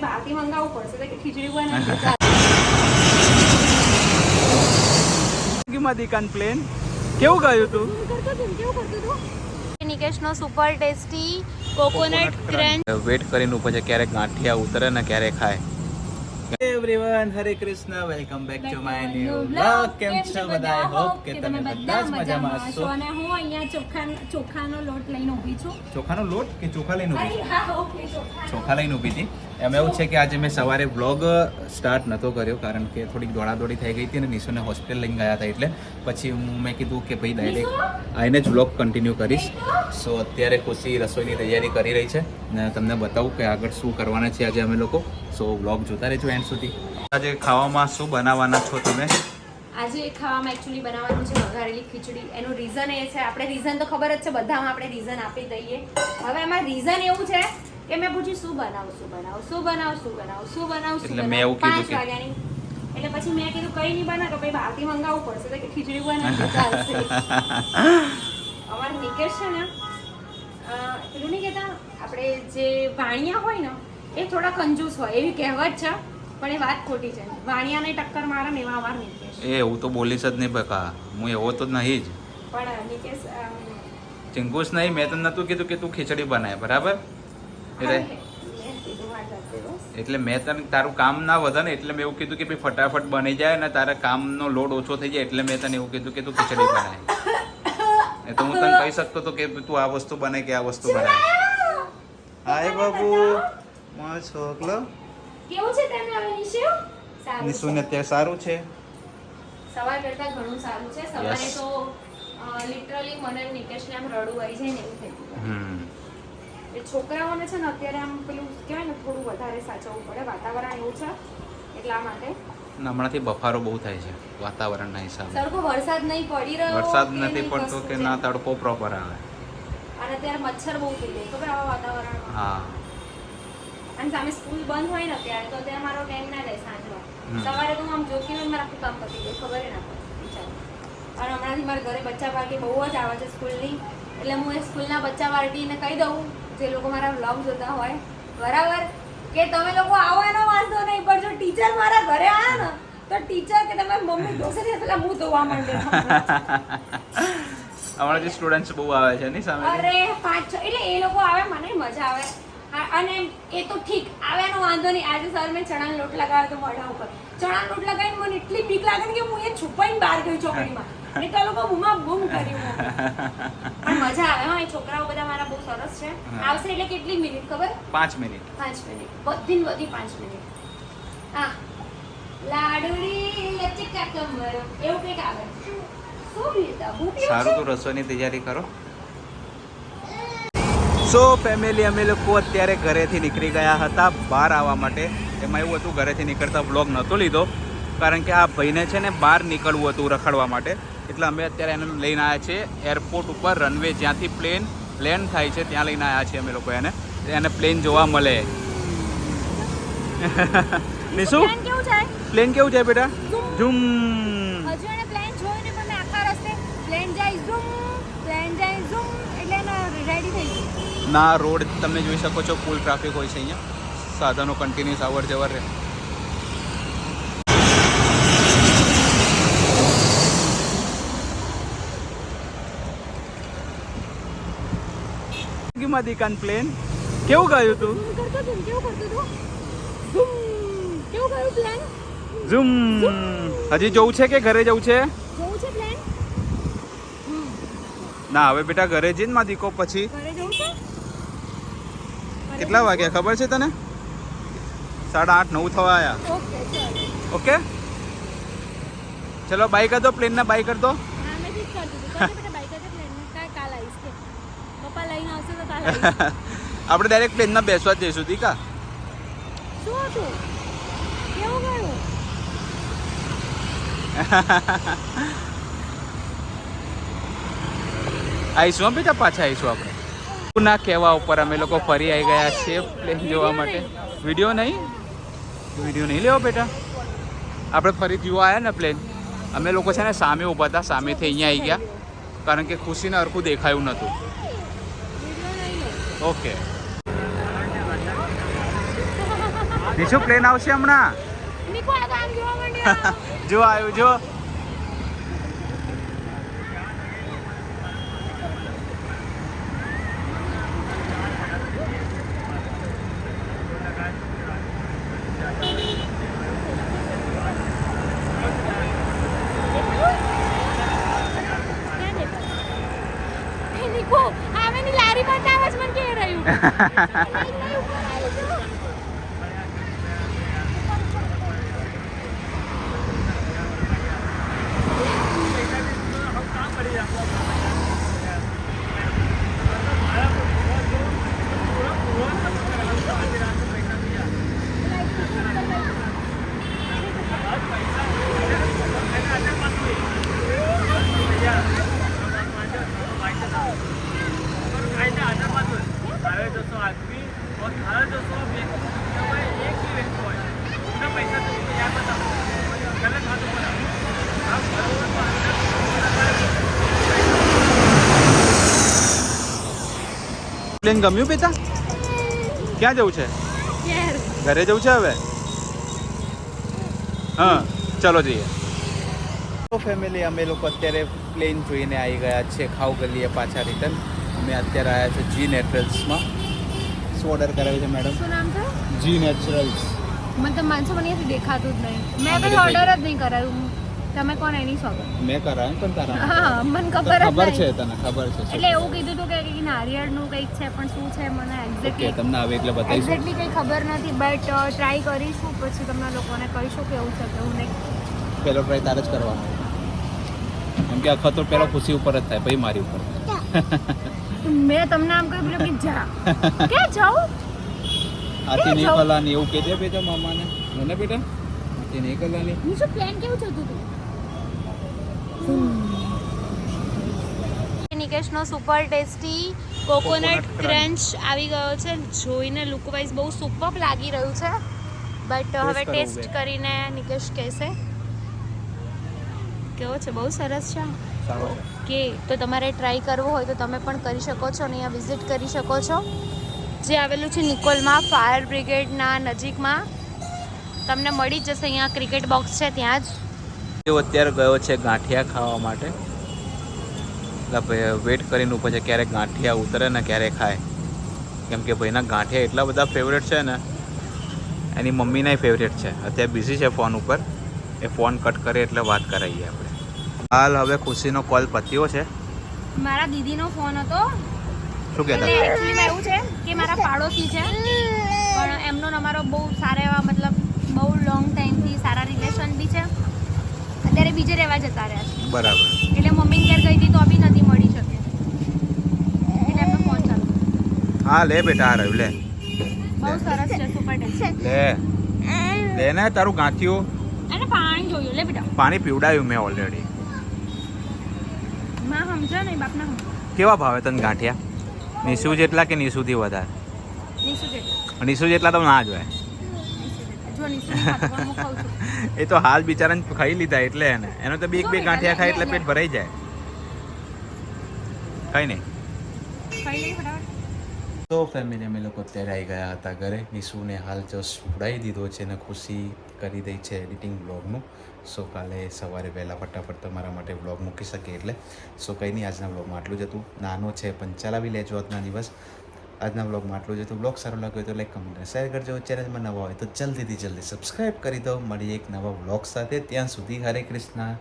બહારથી મંગાવવું પડશે તો કે ખીચડી બનાવી દીકન પ્લેન કેવું ગયું તું? નિકેશનો super tasty coconut crunch wait કરીને ઉપર છે ક્યારેક ગાંઠિયા ઉતરે ને ક્યારે ખાય. Everyone Hare Krishna welcome back to my new blog કેમ છો બધા? આઈ હોપ કે તમે બધા જ મજામાં હશો. અને હું અહીંયા ચોખા ચોખાનો લોટ લઈને ઊભી છું. ચોખાનો લોટ કે ચોખા લઈને ઊભી? ચોખા. ચોખા લઈને ઊભી હતી? એમાં એવું છે કે આજે મેં સવારે વ્લોગ સ્ટાર્ટ નહોતો કર્યો કારણ કે થોડીક દોડાદોડી થઈ ગઈ હતી અને નિશુને હોસ્પિટલ લઈને ગયા હતા એટલે પછી હું મેં કીધું કે ભાઈ ડાયરેક્ટ આવીને જ વ્લોગ કન્ટિન્યુ કરીશ. સો અત્યારે ખુશી રસોઈની તૈયારી કરી રહી છે ને તમને બતાવું કે આગળ શું કરવાના છે આજે અમે લોકો. સો વ્લોગ જોતા રહેજો એન્ડ સુધી. આજે ખાવામાં શું બનાવવાના છો તમે? આજે ખાવામાં એકચ્યુઅલી બનાવવાનું છે વઘારેલી ખીચડી. એનું રીઝન એ છે. આપણે રીઝન તો ખબર જ છે. બધામાં આપણે રીઝન આપી દઈએ. હવે એમાં રીઝન એવું છે કે મેં પૂછ્યું શું બનાવું શું બનાવું શું બનાવું શું બનાવું શું બનાવું એટલે મેં એવું કીધું કે- એટલે પછી મેં કીધું કઈ નહીં બના તો ભાઈ બહારથી મંગાવવું પડશે તો કે ખીચડી બનાવી ચાલશે. અમાર નિકેશ છે ને પેલું નહીં કહેતા આપણે જે વાણિયા હોય ને એ થોડા કંજૂસ હોય એવી કહેવત છે પણ એ વાત ખોટી છે. વાણિયાને ટક્કર મારે ને એવા અમાર નિકેશ એ એવું તો બોલીશ જ નહીં બકા હું એવો તો નહીં જ. પણ નિકેશ ચિંકુશ નહીં મેં તને નતું કીધું કે તું ખીચડી બનાય બરાબર? એટલે. એટલે મેં તને તારું કામ ના વધે ને એટલે મેં એવું કીધું કે ભાઈ ફટાફટ બની જાય અને તારા કામનો લોડ ઓછો થઈ જાય એટલે મેં તને એવું કીધું કે તું ખીચડી બનાય. એ તો હું તને કહી શકતો હતો કે તું આ વસ્તુ બને કે આ વસ્તુ બનાય. હાય બાબુ મારો છોકલો કેવું છે તને હવે નિશુ? સારું નિશુને અત્યારે સારું છે? સવાર કરતા ઘણું સારું છે. સવારે તો લિટરલી મને નિકેશને આમ રડું આવી જાય ને એવું થઈ ગયું. એ છોકરાઓને છે ને અત્યારે આમ પેલું કહેવાય ને થોડું વધારે સાચવવું પડે. વાતાવરણ એવું છે એટલા માટે. હમણાંથી બફારો બહુ થાય છે વાતાવરણના હિસાબે. સરખો વરસાદ નહીં પડી રહ્યો વરસાદ નથી પડતો કે ના તડકો પ્રોપર આવે. અને અત્યારે મચ્છર બહુ થઈ જાય ખબર આવા વાતાવરણમાં? હા. અને સામે સ્કૂલ બંધ હોય ને અત્યારે તો અત્યારે મારો ટાઈમ ના જાય સાંજનો. સવારે તો આમ જોકી હોય મારા આખું કામ પતી જાય ખબર ના પડે અને હમણાંથી મારા ઘરે બચ્ચા પાર્ટી બહુ જ આવે છે સ્કૂલની. એટલે હું એ સ્કૂલના બચ્ચા પાર્ટીને કહી દઉં જે લોકો મારા વ્લોગ જોતા હોય બરાબર? કે તમે લોકો આવો એનો વાંધો નહીં પણ જો ટીચર મારા ઘરે આવે ને તો ટીચર કે તમારી મમ્મી ઢોસે છે પેલા હું ધોવા માંડે? અમારા જે સ્ટુડન્ટ્સ બહુ આવે છે નહીં સામે અરે પાંચ છ એટલે એ લોકો આવે મને મજા આવે. અને એ તો ઠીક આવે એનો વાંધો નહીં. આજે સર મેં ચણાનો લોટ લગાવ્યો તો મોઢા ઉપર. ચણાનો લોટ લગાવીને મને એટલી બીક લાગે ને કે હું એ બહાર ગઈ ચોકડીમાં એટલે લોકો બૂમા બૂમ કર્યું પણ મજા આવે હા એ છોકરાઓ બધા મારા બહુ સરસ છે. આવશે એટલે કેટલી મિનિટ ખબર? પાંચ મિનિટ. પાંચ મિનિટ. બધી ને બધી પાંચ મિનિટ. હા. લાડુડી લચકા કમર. એવું કંઈક આવે. શું પીતા હું પીવું સારું? તો રસોઈની તૈયારી કરો. સો ફેમિલી અમે લોકો અત્યારે ઘરેથી નીકળી ગયા હતા બહાર આવવા માટે. એમાં એવું હતું ઘરેથી નીકળતા બ્લોગ નહોતો લીધો. કારણ કે આ ભાઈને છે ને બહાર નીકળવું હતું રખડવા માટે. એટલે અમે અત્યારે એને લઈને આવ્યા છીએ એરપોર્ટ ઉપર રનવે જ્યાંથી પ્લેન લેન્ડ થાય છે ત્યાં લઈને આવ્યા છીએ અમે લોકો એને. એને પ્લેન જોવા મળે. નિશુ? પ્લાન કેવું છે બેટા? ઝૂમ. ના રોડ તમે જોઈ શકો છો ફૂલ ટ્રાફિક હોય છે અહીંયા. સાધનો કન્ટિન્યુઅસ અવર જવર રહે. દીકાન પ્લેન કેવું ગયું તું? ઝૂમ કેવું કરતો ઝૂમ કેવું ગયું પ્લેન ઝૂમ હજી જવું છે કે ઘરે જવું છે? જોવું છે પ્લેન ના હવે બેટા ઘરે જઈને માં દીકો પછી. કેટલા વાગ્યા? ખબર છે તને? સાડા આઠ નવ થવા આવ્યા ઓકે ચાલો. બાય કર દો પ્લેનના બાય કર દો હા મેં ઠીક કરી દીધું ચાલ બેટા બાઈક જ પ્લેન કાંઈ કાલ આવીશ કે પપ્પા લઈને આવશે તો કાલ આવીશ આપણે ડાયરેક્ટ પ્લેનમાં બેસવા જ જઈશું દીકા આવીશું હા બેટા પાછા આવીશું આપણે. ના કહેવા ઉપર અમે લોકો ફરી આવી ગયા છીએ પ્લેન જોવા માટે. વીડિયો નહીં? વીડિયો નહીં લેવો બેટા. આપણે ફરી જોવા આવ્યા ને પ્લેન અમે લોકો છે ને સામે ઊભા હતા સામેથી અહીંયા આવી ગયા. કારણ કે ખુશીને હરખું દેખાયું નહોતું. ઓકે. નિશુ પ્લેન આવશે હમણાં? જો આવ્યું જો. એ નિકો આવેની લારી બતાવે મને કે રહ્યું નહીં, નહીં, ઉપર આવી જો. પ્લેન ગમ્યું પિતા ક્યાં જવું છે? ઘરે. જવું છે હવે? હા ચલો જઈએ. તો ફેમિલી અમે લોકો અત્યારે પ્લેન જોઈને આવી ગયા છે ખાવ ગલીએ પાછા રિટર્ન અમે અત્યારે આવ્યા છે જી નેચરલ્સમાં શું ઓર્ડર કરાવી છે મેડમ શું નામ છે? જી નેચરલ્સ મને તો માનસો મને અહીંયાથી દેખાતું જ નહીં. મેં કઈ ઓર્ડર જ નહીં કરાયું તમે કોણ એની શોપ મેં કરાવ્યું પણ તારા હા મને ખબર ખબર છે તને ખબર છે એટલે એવું કીધું હતું કે નારિયેળનું કંઈક છે પણ શું છે મને એક્ઝેક્ટલી તમને આવે એટલે બતાવીશું. એક્ઝેક્ટલી કંઈ ખબર નથી બટ ટ્રાય કરીશું પછી તમને લોકોને કહીશું કેવું છે કે એવું નહીં. પેલો ટ્રાય તારે જ કરવાનો. કેમ કે અખતરો પહેલો ખુશી ઉપર જ થાય પછી મારી ઉપર. મેં તમને આમ કહ્યું પેલું કે જા. કે જાઉં? આથી નહીં જાઉં? ખલાની એવું કહેજે બેટા મામાને. મને બેટા? આથી નહીં ખલાની હું શું પ્લાન કેવું થતું હતું નિકેશનો સુપર ટેસ્ટી કોકોનટ ક્રંચ આવી ગયો છે. જોઈને લુક વાઇઝ બહુ સુપર લાગી રહ્યું છે. બટ હવે ટેસ્ટ કરીને નિકેશ કહેશે. કેવો છે? બહુ સરસ છે. સારો કે તો તમારે ટ્રાય કરવો હોય તો તમે પણ કરી શકો છો અને અહીંયા વિઝિટ કરી શકો છો. જે આવેલું છે નિકોલમાં ફાયર બ્રિગેડના નજીકમાં. તમને મળી જ જશે અહીંયા ક્રિકેટ બોક્સ છે ત્યાં જ. તેઓ અત્યારે ગયો છે ગાંઠિયા ખાવા માટે. એટલે ભાઈ વેટ કરીને ઉપર છે ક્યારેક ગાંઠિયા ઉતરે ને ક્યારે ખાય. કેમ કે ભાઈના ગાંઠિયા એટલા બધા ફેવરેટ છે ને એની મમ્મીનાય ફેવરેટ છે. અત્યારે બિઝી છે ફોન ઉપર. એ ફોન કટ કરે એટલે વાત કરાવીએ આપણે. હાલ હવે ખુશીનો કોલ પત્યો છે. મારા દીદીનો ફોન હતો. શું એટલે કહેતા એકચ્યુઅલીમાં એવું છે કે મારા પાડોશી છે. પણ એમનો અમારો બહુ સારા એવા મતલબ બહુ લોંગ ટાઈમથી સારા રિલેશન બી છે. અત્યારે બીજે રહેવા જતા રહ્યા છે. બરાબર. એટલે મમ્મી ઘેર ગઈ હતી તો બી નથી મળી શકે. એટલે એમનો ફોન ચાલુ હા લે બેટા આ રહ્યું લે. બહુ સરસ છે સુપર ટેસ્ટ લે. લે ને તારું ગાંઠિયું. અને પાણી જોયું લે બેટા. પાણી પીવડાવ્યું મેં ઓલરેડી માં સમજો ને બાપના સમજો કેવા ભાવે તને ગાંઠિયા? નિશુ જેટલા કે નિશુથી વધારે? નિશુ જેટલા. નિશુ જેટલા તો ના જોઈએ એ તો હાલ બિચારાને ખાઈ લીધા એટલે એને. એનો તો બે એક બે ગાંઠિયા ખાય એટલે પેટ ભરાઈ જાય. કઈ નહીં તો ફેમિલી અમે લોકો અત્યારે આવી ગયા હતા ઘરે. નિશુને હાલ જસ્ટ ઉડાવી દીધો છે ને ખુશી. કરી દઈ છે એડિટિંગ બ્લોગનું. સો કાલે સવારે વહેલા ફટાફટ તમારા માટે બ્લોગ મૂકી શકે એટલે. સો કંઈ નહીં, આજના બ્લોગમાં આટલું જ હતું. નાનો છે, પણ ચલાવી લેજો આજના દિવસ. આજના બ્લોગમાં આટલું જ હતું. બ્લોગ સારો લાગ્યો હોય તો લાઈક કમેન્ટ શેર કરજો. ચેનલમાં નવા હોય તો જલ્દીથી જલ્દી સબસ્ક્રાઈબ કરી દો. મળીએ એક નવા બ્લોગ સાથે. ત્યાં સુધી હરે કૃષ્ણ.